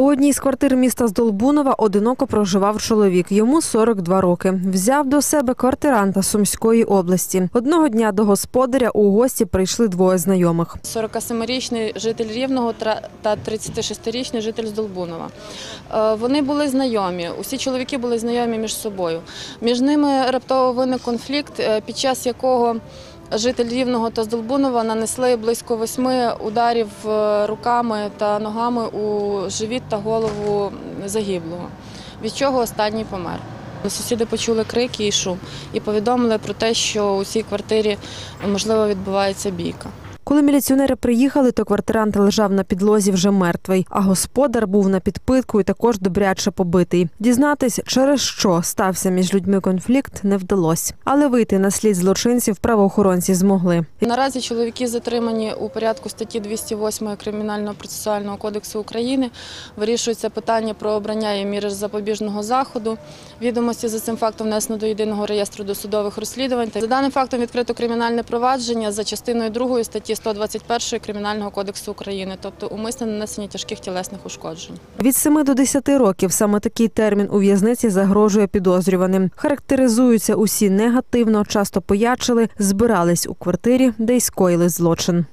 У одній з квартир міста Здолбунова одиноко проживав чоловік. Йому 42 роки. Взяв до себе квартиранта Сумської області. Одного дня до господаря у гості прийшли двоє знайомих. 47-річний житель Рівного та 36-річний житель Здолбунова. Е, Вони були знайомі, усі чоловіки були знайомі між собою. Між ними раптово виник конфлікт, е, під час якого житель Рівного та Здолбунова нанесли близько восьми ударів е, руками та ногами у живіт та голову загиблого, від чого останній помер. Сусіди почули крики і шум і повідомили про те, що у цій квартирі можливо відбувається бійка. Коли міліціонери приїхали, то квартирант лежав на підлозі вже мертвий, а господар був на підпитку і також добряче побитий. Дізнатись, через що стався між людьми конфлікт, не вдалося. Але вийти на слід злочинців правоохоронці змогли. Наразі чоловіки затримані у порядку статті 208 Кримінального процесуального кодексу України. Вирішується питання про обрання їм міри запобіжного заходу. Відомості за цим фактом внесено до єдиного реєстру досудових розслідувань. За даним фактом відкрито кримінальне провадження за частиною 2 статті 121 Кримінального кодексу України, тобто умисне нанесення тяжких тілесних ушкоджень. Від 7 до 10 років саме такий термін у в'язниці загрожує підозрюваним. Характеризуються усі негативно, часто поячили, збирались у квартирі, де й скоїли злочин.